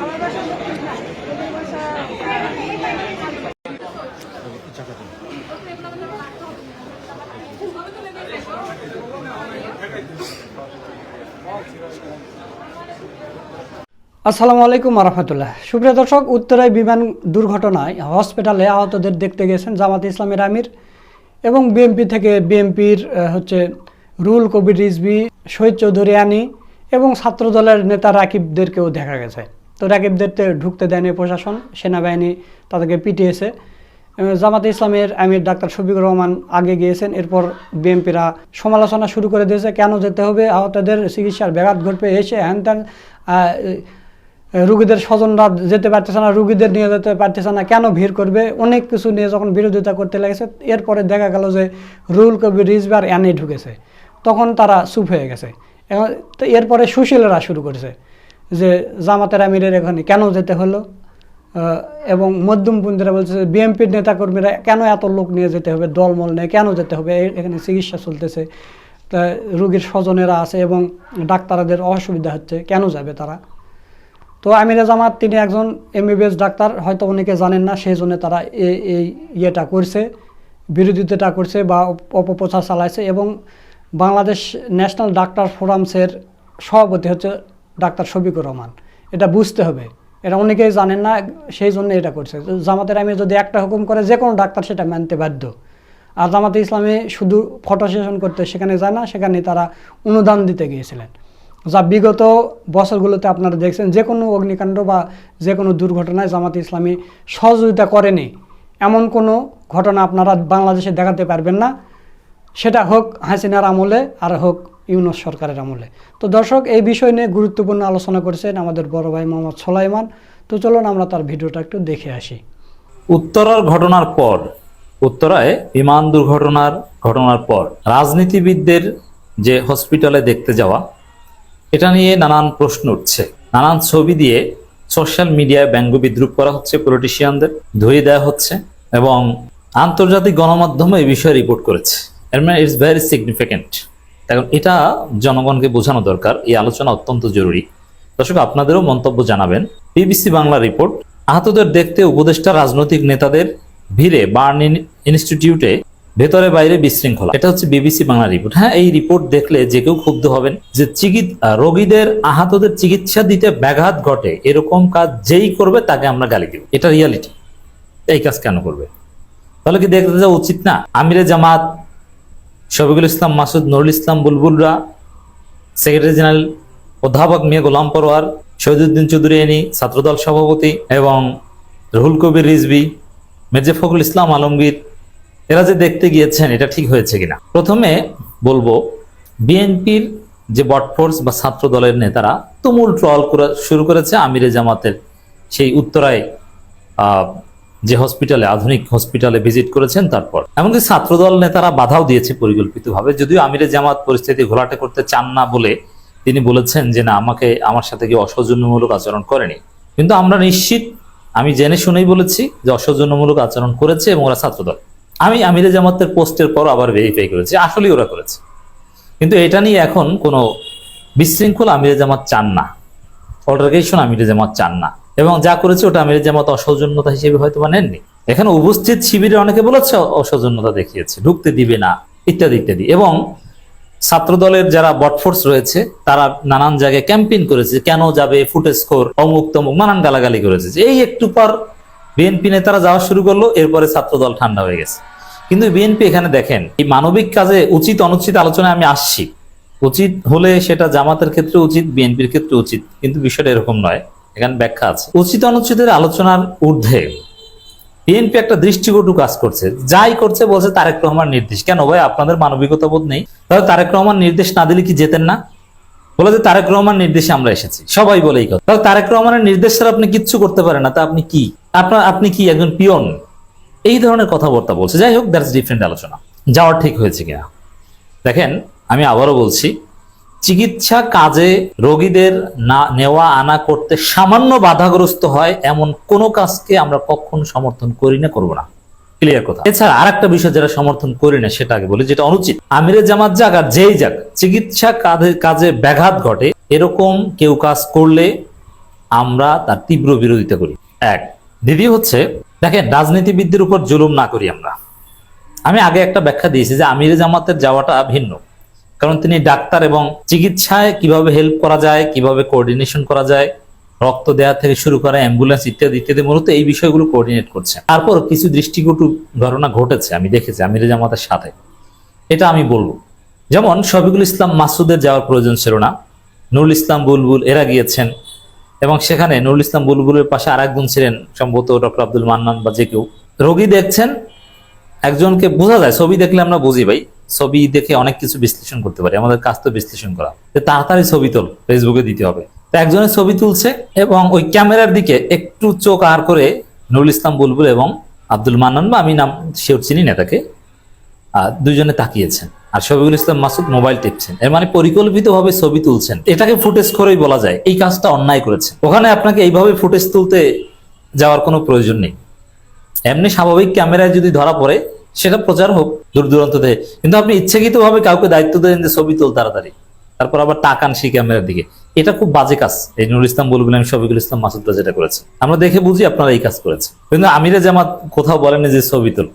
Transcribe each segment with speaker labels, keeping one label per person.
Speaker 1: আমার বাসা আসসালামু আলাইকুম রহমতুল্লাহ সুপ্রিয় দর্শক উত্তরায় বিমান দুর্ঘটনায় হসপিটালে আহতদের দেখতে গেছেন জামাত ইসলামের আমির এবং বিএমপি থেকে বিএমপির হচ্ছে রুল কবির রিজবি শহীদ চৌধুরী আনি এবং ছাত্রদলের নেতা রাকিবদেরকেও দেখা গেছে। তো রাকিবদের ঢুকতে দেয়নি প্রশাসন, সেনাবাহিনী তাদেরকে পিটিয়েছে। জামাতে ইসলামের আমির ডাক্তার শফিকুর রহমান আগে গিয়েছেন, এরপর বিএনপিরা সমালোচনা শুরু করে দিয়েছে, কেন যেতে হবে, আহতদের চিকিৎসার ব্যাঘাত ঘটবে, এসে হ্যান রুগীদের স্বজনরা যেতে পারতেছে না, রুগীদের নিয়ে যেতে পারতেছে না, কেন ভিড় করবে? অনেক কিছু নিয়ে যখন বিরোধিতা করতে লেগেছে, এরপরে দেখা গেল যে রুল কবির রিজবার অ্যানে ঢুকেছে। তখন তারা চুপ হয়ে গেছে। তো এরপরে সুশীলরা শুরু করেছে যে, জামাতের আমিরের এখানে কেন যেতে হলো? এবং মধ্যমপন্থীরা বলছে বিএনপির নেতাকর্মীরা কেন এত লোক নিয়ে যেতে হবে? দলমল নিয়ে কেন যেতে হবে? এখানে চিকিৎসা চলতেছে। তা রুগীর স্বজনেরা আছে এবং ডাক্তারদের অসুবিধা হচ্ছে, কেন যাবে তারা? তো আমিরে জামাত, তিনি একজন এমবিবিএস ডাক্তার, হয়তো অনেকে জানেন না, সেই জন্য তারা এই ইয়েটা করছে, বিরোধিতাটা করছে বা অপপ্রচার চালাইছে এবং বাংলাদেশ ন্যাশনাল ডাক্তার ফোরামসের সভাপতি হচ্ছে ডাক্তার শফিকুর রহমান। এটা বুঝতে হবে। এটা অনেকেই জানেন না, সেই জন্য এটা করছে। জামাতের আমি যদি একটা হুকুম করে, যে কোনো ডাক্তার সেটা মানতে বাধ্য। আর জামাতে ইসলামে শুধু ফটো সেশন করতে সেখানে যায় না, সেখানে তারা অনুদান দিতে গিয়েছিলেন। যা বিগত বছরগুলোতে আপনারা দেখছেন যে কোনো অগ্নিকাণ্ড বা যে কোনো দুর্ঘটনায় জামাতে ইসলামী সহযোগিতা করেনি, এমন কোনো ঘটনা আপনারা বাংলাদেশে দেখাতে পারবেন না। সেটা হোক হাসিনার আমলে আর হোক ইউনস সরকারের আমলে। তো দর্শক, এই বিষয় নিয়ে গুরুত্বপূর্ণ আলোচনা করেছেন আমাদের বড় ভাই মোহাম্মদ সোলাইমান। তো চলুন আমরা তার ভিডিওটা একটু দেখে আসি।
Speaker 2: উত্তরার ঘটনার পর, উত্তরায় বিমান দুর্ঘটনার ঘটনার পর রাজনীতিবিদদের যে হসপিটালে দেখতে যাওয়া এটা নিয়ে নানান প্রশ্ন উঠছে। নানান ছবি দিয়ে সোশ্যাল মিডিয়ায় ব্যঙ্গ বিদ্রুপ করা হচ্ছে পলিটিশিয়ানদের ধরিয়ে দেওয়া হচ্ছে এবং আন্তর্জাতিক গণমাধ্যমে এই বিষয়ে রিপোর্ট করেছে। এর মানে ইটস ভেরি সিগনিফিক্যান্ট এখন এটা জনগণকে বোঝানো দরকার, এই আলোচনা অত্যন্ত জরুরি। দর্শক, আপনাদেরও মন্তব্য জানাবেন। বিবিসি বাংলা রিপোর্ট আহতদের দেখতে উপদেষ্টা রাজনৈতিক নেতাদের ভিড়ে বার্ন ইনস্টিটিউটে ভেতরে বাইরে বিশৃঙ্খলা। এটা হচ্ছে বিবিসি বাংলা রিপোর্ট হ্যাঁ এই রিপোর্ট দেখলে যে কেউ ক্ষুব্ধ হবেন যে রোগীদের আহতদের চিকিৎসা দিতে ব্যাঘাত ঘটে, এরকম কাজ যেই করবে তাকে আমরা গালি দিব। এটা রিয়ালিটি এই কাজ কেন করবে? তাহলে কি দেখতে যাওয়া উচিত না? আমিরে জামাত, শফিকুল ইসলাম, মাসুদ নুরুল ইসলাম, বুলবুলরা, সেক্রেটারি জেনারেল অধ্যাপক মিয়া গোলাম পরোয়ার, শহীদুদ্দিন চৌধুরী এনি, ছাত্রদল সভাপতি এবং রুহুল কবির রিজবি মির্জা ফখরুল ইসলাম আলমগীর এরা যে দেখতে গিয়েছেন, এটা ঠিক হয়েছে কিনা? প্রথমে বলব, বিএনপির যে বটফোর্স বা ছাত্র দলের নেতারা তুমুল ট্রল করা শুরু করেছে আমিরে জামাতের সেই উত্তরায় যে হসপিটালে, আধুনিক হসপিটালে ভিজিট করেছেন তারপর। এমনকি ছাত্রদল নেতারা বাধাও দিয়েছে পরিকল্পিতভাবে। যদিও আমিরে জামাত পরিস্থিতি ঘোলাটে করতে চান না বলে তিনি বলেছেন যে, না, আমাকে, আমার সাথে কেউ অসৌজন্যমূলক আচরণ করেনি। কিন্তু আমরা নিশ্চিত, আমি জেনে শুনেই বলেছি যে অসৌজন্যমূলক আচরণ করেছে এবং ওরা ছাত্রদল আমি আমিরে জামাতের পোস্টের পর আবার ভেরিফাই করেছি, আসলেই ওরা করেছে। কিন্তু এটা নিয়ে এখন কোনো বিশৃঙ্খল আমিরে জামাত চান না। অল্টারকেশন আমিরে জামাত চান না। এবং যা করেছে ওটা আমিরে জামাত অসৌজন্যতা হিসেবে হয়তো বা নেননি। এখানে উপস্থিত শিবিরে অনেকে বলেছে, অসৌজন্যতা দেখিয়েছে, ঢুকতে দিবে না, ইত্যাদি ইত্যাদি। এবং ছাত্র দলের যারা বটফোর্স রয়েছে, তারা নানান জায়গায় ক্যাম্পেইন করেছে, কেন যাবে ফুটেজ স্কোর অমুক তমুক, নানান গালাগালি করেছে। এই একটু পর বিএনপি নেতারা যাওয়া শুরু করল, এরপরে ছাত্র দল ঠান্ডা হয়ে গেছে। কিন্তু বিএনপি এখানে দেখেন, এই মানবিক কাজে উচিত অনুচিত আলোচনায় আমি আসছি। উচিত হলে সেটা জামাতের ক্ষেত্রে উচিত, বিএনপির ক্ষেত্রে উচিত, কিন্তু বিষয়টা এরকম নয়। এখানে ব্যাখ্যা আছে। উচিত অনুচিতের আলোচনার ঊর্ধ্বে বিএনপি একটা দৃষ্টিকটু কাজ করছে। যাই করছে বলছে তারেক রহমান নির্দেশ। কেন ভাই, আপনাদের মানবিকতা বোধ নেই? তাহলে তারেক রহমান নির্দেশ না দিলে কি যেতেন না? বলে যে তারেক রহমান নির্দেশে আমরা এসেছি। সবাই বলে এই কথা। তারেক রহমানের নির্দেশ ছাড়া আপনি কিচ্ছু করতে পারেন না। তা আপনি কি? আপনার আপনি কি একজন পিয়ন? এই ধরনের কথাবার্তা বলছে। যাই হোক দ্যাটস ডিফারেন্ট আলোচনা। যাওয়ার ঠিক হয়েছে কিনা? দেখেন, আমি আবারও বলছি, চিকিৎসা কাজে রোগীদের না, নেওয়া আনা করতে সামান্য বাধাগ্রস্ত হয় এমন কোনো কাজকে আমরা কখনো সমর্থন করি না, করব না। ক্লিয়ার কথা। এছাড়া আর একটা বিষয় যেটা সমর্থন করি না, সেটা আগে বলি, যেটা অনুচিত। আমিরে জামাত যাক আর যেই যাক, চিকিৎসা কাজে কাজে ব্যাঘাত ঘটে, এরকম কেউ কাজ করলে আমরা তার তীব্র বিরোধিতা করি। এক দ্বিতীয় হচ্ছে, দেখেন, রাজনীতিবিদদের উপর জুলুম না করি আমরা। আমি আগে একটা ব্যাখ্যা দিয়েছি যে আমিরে জামাতের যাওয়াটা ভিন্ন। কারণ তিনি ডাক্তার এবং চিকিৎসায় কীভাবে হেল্প করা যায়, কীভাবে কোঅর্ডিনেশন করা যায়, রক্ত দেওয়া থেকে শুরু করে অ্যাম্বুলেন্স ইত্যাদি ইত্যাদি, মূলত এই বিষয়গুলো কোঅর্ডিনেট করছে। তারপর কিছু দৃষ্টিকটু ঘটনা ঘটেছে, আমি দেখেছি আমিরে জামাতের সাথে। এটা আমি বলব। যেমন, শফিকুল ইসলাম মাসুদের যাওয়ার প্রয়োজন ছিল না। নুরুল ইসলাম বুলবুল এরা গিয়েছেন। এবং সেখানে নুরুল ইসলাম বুলবুলের পাশে আরেকজন ছিলেন সম্ভবত ডক্টর আব্দুল মান্নান বা যে কেউ। রোগী দেখছেন একজনকে বোঝা যায় ছবি দেখলে আমরা বুঝি ভাই ছবি দেখে অনেক কিছু বিশ্লেষণ করতে পারি আমাদের কাজ তো বিশ্লেষণ করা। তাড়াতাড়ি ছবি তোল ফেসবুকে দিতে হবে। তো একজনের ছবি তুলছে এবং ওই ক্যামেরার দিকে একটু চোখ আর করে নুরুল ইসলাম বুলবুল এবং আব্দুল মান্নান বা আমি নাম শিওর চিনি না তাকে আহ, দুইজনে তাকিয়েছেন। আর শফিকুল ইসলাম মাসুদ মোবাইল টিপছেন। এর মানে পরিকল্পিতভাবে ছবি তুলছেন। এটাকে ফুটেজ করেই বলা যায়, এই কাজটা অন্যায় করেছে ওখানে আপনাকে এইভাবে ফুটেজ তুলতে যাওয়ার কোনো প্রয়োজন নেই। এমনি স্বাভাবিক ক্যামেরায় যদি ধরা পড়ে, সেটা প্রচার হোক দূর দূরান্ত থেকে কিন্তু আপনি ইচ্ছাকৃতভাবে কাউকে দায়িত্ব দেন যে ছবি তোল তাড়াতাড়ি। তারপর আবার টাকান সেই ক্যামেরার দিকে। এটা খুব বাজে কাজ। এই নুরুল ইসলাম বলবেন, আমি শফিকুল ইসলাম মাসুদরা যেটা করেছে। আমরা দেখে বুঝি আপনারা এই কাজ করেছে কিন্তু আমিরে জামাত কোথাও বলেন যে ছবি তোল।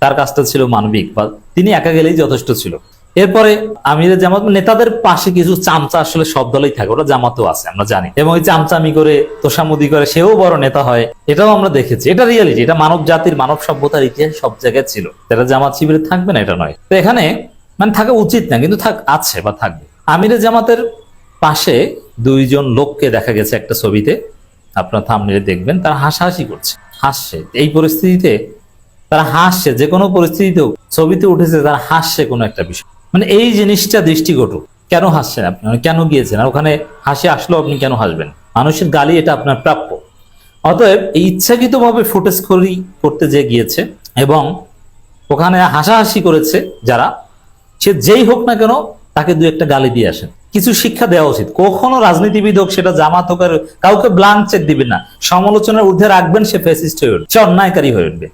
Speaker 2: তার কাজটা ছিল মানবিক, বা তিনি একা গেলেই যথেষ্ট ছিল। এরপরে আমিরে জামাত নেতাদের পাশে কিছু চামচা আসলে সব দলেই থাকে ওটা জামাতও আছে, আমরা জানি। এবং ওই চামচামি করে তোষামুদি করে, সেও বড় নেতা হয়, এটাও আমরা দেখেছি। এটা রিয়ালিটি এটা মানব জাতির, মানব সভ্যতার ইতিহাস সব জায়গায় ছিল। এটা জামাত শিবিরে থাকবে না, এটা নয়। তো এখানে মানে থাকা উচিত না, কিন্তু থাক, আছে বা থাকবে। আমিরে জামাতের পাশে দুইজন লোককে দেখা গেছে একটা ছবিতে, আপনার থামলে দেখবেন, তারা হাসাহাসি করছে। হাসছে। এই পরিস্থিতিতে তারা হাসছে, যে কোনো পরিস্থিতিতেও ছবিতে উঠেছে তারা হাসছে কোনো একটা বিষয়। মানে এই জিনিসটা দৃষ্টিকটু। কেন হাসছেন আপনি? মানে কেন গিয়েছেন? আর ওখানে হাসি আসলেও আপনি কেন হাসবেন? মানুষের গালি এটা আপনার প্রাপ্য। অতএব এই ইচ্ছাকৃতভাবে ফুটেজ করি করতে যে গিয়েছে এবং ওখানে হাসাহাসি করেছে যারা, সে যেই হোক না কেন তাকে দু একটা গালি দিয়ে আসেন। কিছু শিক্ষা দেওয়া উচিত। কখনো রাজনীতিবিদ হোক, সেটা জামাত হোক কাউকে ব্লাঙ্ক চেক দিবেন না। সমালোচনার ঊর্ধ্বে রাখবেন সে ফেসিস্ট হয়ে উঠবে সে অন্যায়কারী হয়ে উঠবে।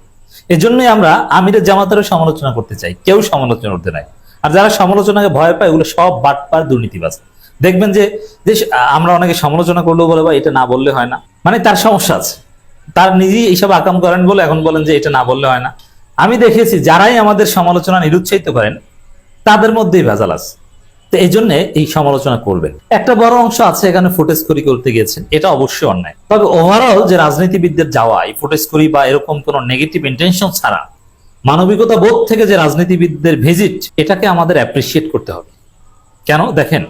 Speaker 2: এজন্যই আমরা আমিরের জামাতেরও সমালোচনা করতে চাই। কেউ সমালোচনা করতে নাই। আর যারা সমালোচনাকে ভয় পায় ওগুলো সব বাটপার দুর্নীতিবাজ। দেখবেন যে যে আমরা অনেকে সমালোচনা করলেও বলে বা এটা না বললে হয় না। মানে তার সমস্যা আছে। তার নিজেই এইসব আকাম করেন বলে এখন বলেন যে, এটা না বললে হয় না। আমি দেখেছি, যারাই আমাদের সমালোচনা নিরুৎসাহিত করেন, তাদের মধ্যেই ভেজাল আছে। তো এই জন্য এই সমালোচনা করবেন। একটা বড় অংশ আছে এখানে ফুটেজ করি করতে গিয়েছেন, এটা অবশ্যই অন্যায়। তবে ওভারঅল যে রাজনীতিবিদদের যাওয়া, এই ফুটেজ করি বা এরকম কোনো নেগেটিভ ইন্টেনশন ছাড়া, মানবিকতা বোধ থেকে যে রাজনীতিবিদদের ভিজিট এটাকে আমাদের অ্যাপ্রিসিয়েট করতে হবে। কেন? দেখেন,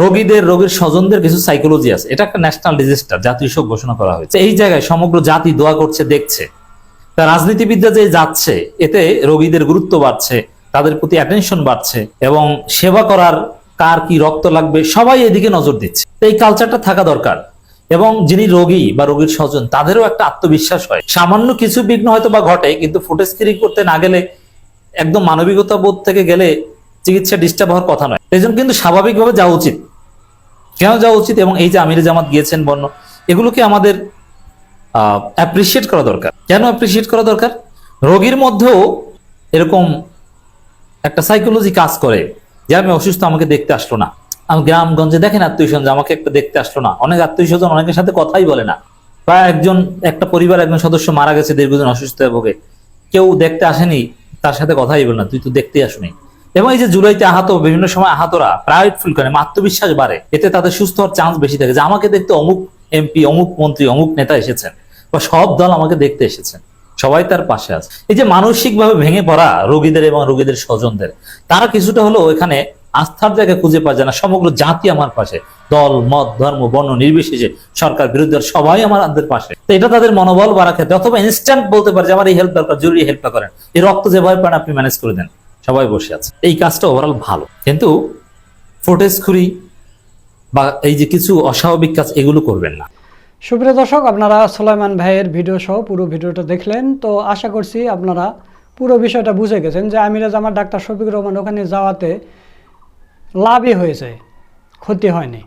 Speaker 2: রোগীদের, রোগীর স্বজনদের কিছু সাইকোলজি আছে। এটা একটা ন্যাশনাল ডিজাস্টার জাতীয় শোক ঘোষণা করা হয়েছে। এই জায়গায় সমগ্র জাতি দোয়া করছে, দেখছে। তা রাজনীতিবিদরা যে যাচ্ছে, এতে রোগীদের গুরুত্ব বাড়ছে তাদের প্রতি অ্যাটেনশন বাড়ছে এবং সেবা করার কার কি রক্ত লাগবে সবাই এদিকে নজর দিচ্ছে। এই কালচারটা থাকা দরকার এবং যিনি রোগী বা রোগীর স্বজন, তাদেরও একটা আত্মবিশ্বাস হয়। সামান্য কিছু বিঘ্ন হয়তো বা ঘটে, কিন্তু ফুটেজকিরি করতে না গেলে একদম মানবিকতা বোধ থেকে গেলে চিকিৎসা ডিস্টার্ব হওয়ার কথা নয়। এই কিন্তু স্বাভাবিকভাবে যাওয়া উচিত। কেন যাওয়া উচিত? এবং এই যে আমির জামাত গিয়েছেন বর্ণ, এগুলোকে আমাদের অ্যাপ্রিসিয়েট করা দরকার। কেন অ্যাপ্রিসিয়েট করা দরকার? রোগীর মধ্যেও এরকম একটা সাইকোলজি কাজ করে যে আমি অসুস্থ, আমাকে দেখতে আসলো না। আমি গ্রামগঞ্জে দেখেন আত্মীয় স্বজন আমাকে একটা দেখতে আসলো না। অনেক আত্মীয় স্বজন অনেকের সাথে কথাই বলে না। বা একজন, একটা পরিবার, একজন সদস্য মারা গেছে দীর্ঘদিন অসুস্থ ভোগে। কেউ দেখতে আসেনি, তার সাথে কথাই বলে না, তুই তো দেখতে আসুনি। এবং এই যে জুলাইতে আহত, বিভিন্ন সময় আহতরা প্রাইভেট ফিল করে, আত্মবিশ্বাস বাড়ে। এতে তাদের সুস্থ হওয়ার চান্স বেশি থাকে। যে আমাকে দেখতে অমুক এমপি অমুক মন্ত্রী, অমুক নেতা এসেছেন, বা সব দল আমাকে দেখতে এসেছেন। সবাই তার পাশে আছে। এই যে মানসিকভাবে ভেঙে পড়া রোগীদের এবং রোগীদের স্বজনদের, তারা কিছুটা হলেও এখানে আস্থার জায়গা খুঁজে পায় না, সমগ্র জাতি আমার পাশে। দল, মত, ধর্ম, বর্ণ নির্বিশেষে সরকার বিরোধী দল সবাই আমাদের পাশে। তো এটা তাদের মনোবল বাড়া ক্ষেত্রে অথবা ইনস্ট্যান্ট বলতে পারে যে আমার এই হেল্প দরকার, জরুরি হেল্পটা করেন। এই রক্ত যে ভয় পান আপনি ম্যানেজ করে দেন, সবাই বসে আছে। এই কাজটা ওভারঅল ভালো। কিন্তু ফুটেজ খুরি বা এই যে কিছু অস্বাভাবিক কাজ এগুলো করবেন না।
Speaker 1: সুপ্রিয় দর্শক, আপনারা সোলাইমান ভাইয়ের ভিডিও সহ পুরো ভিডিওটা দেখলেন। তো আশা করছি আপনারা পুরো বিষয়টা বুঝে গেছেন যে আমিরাজ আমার ডাক্তার শফিক রহমান ওখানে যাওয়াতে লাভই হয়েছে, ক্ষতি হয়নি।